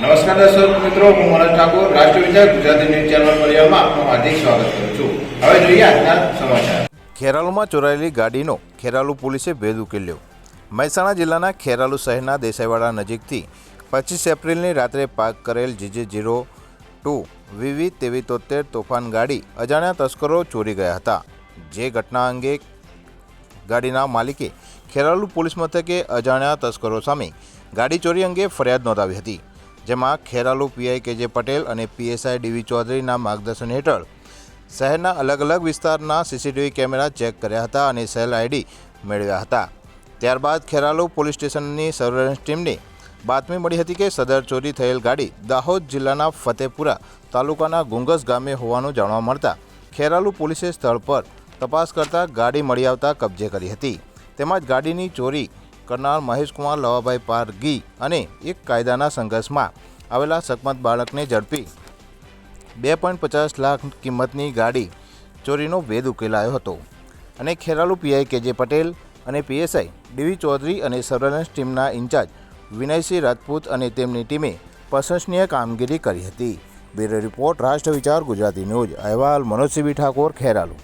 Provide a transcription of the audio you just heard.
દર્શક મિત્રો, હું મનોજ ઠાકોર, રાષ્ટ્રીય વિચાર ગુજરાતી ન્યૂઝ ચેનલ પરિવારમાં આપનું હાર્દિક સ્વાગત કરું છું. હવે જોઈએ આજના સમાચાર. ખેરાલુમાં ચોરાયેલી ગાડીનો ખેરાલુ પોલીસે ભેદ ઉકેલ્યો. મહેસાણા જિલ્લાના ખેરાલુ શહેરના દેસાઈવાડા નજીકથી પચીસ એપ્રિલની રાત્રે પાર્ક કરેલ જીજે જીરો ટુ વીવી તેવી તોતેર તોફાન ગાડી અજાણ્યા તસ્કરો ચોરી ગયા હતા. જે ઘટના અંગે ગાડીના માલિકે ખેરાલુ પોલીસ મથકે અજાણ્યા તસ્કરો સામે ગાડી ચોરી અંગે ફરિયાદ નોંધાવી હતી. જેમાં ખેરાલુ પીઆઈ કેજે પટેલ અને પીએસઆઈ ડીવી ચૌધરીના માર્ગદર્શન હેઠળ શહેરના અલગ અલગ વિસ્તારના સીસીટીવી કેમેરા ચેક કર્યા હતા અને સેલ આઈડી મેળવ્યા હતા. ત્યારબાદ ખેરાલુ પોલીસ સ્ટેશનની સર્વેલન્સ ટીમને બાતમી મળી હતી કે સદર ચોરી થયેલ ગાડી દાહોદ જિલ્લાના ફતેપુરા તાલુકાના ગુંગસ ગામે હોવાનું જાણવા મળતા ખેરાલુ પોલીસે સ્થળ પર તપાસ કરતા ગાડી મળી આવતા કબજે કરી હતી. તેમજ ગાડીની ચોરી કરનાર મહેશકુમાર લવાભાઈ પારગી અને એક કાયદાના સંઘર્ષમાં આવેલા સકમત બાળકને ઝડપી બે પોઈન્ટ પચાસ લાખ કિંમતની ગાડી ચોરીનો ભેદ ઉકેલાયો હતો. અને ખેરાલુ પીઆઈ કેજે પટેલ અને પીએસઆઈ ડીવી ચૌધરી અને સર્વેલન્સ ટીમના ઇન્ચાર્જ વિનયસિંહ રાજપૂત અને તેમની ટીમે પ્રશંસનીય કામગીરી કરી હતી. બ્યુરો રિપોર્ટ રાષ્ટ્ર વિચાર ગુજરાતી ન્યૂઝ. અહેવાલ મનોજસિંહ ઠાકોર, ખેરાલુ.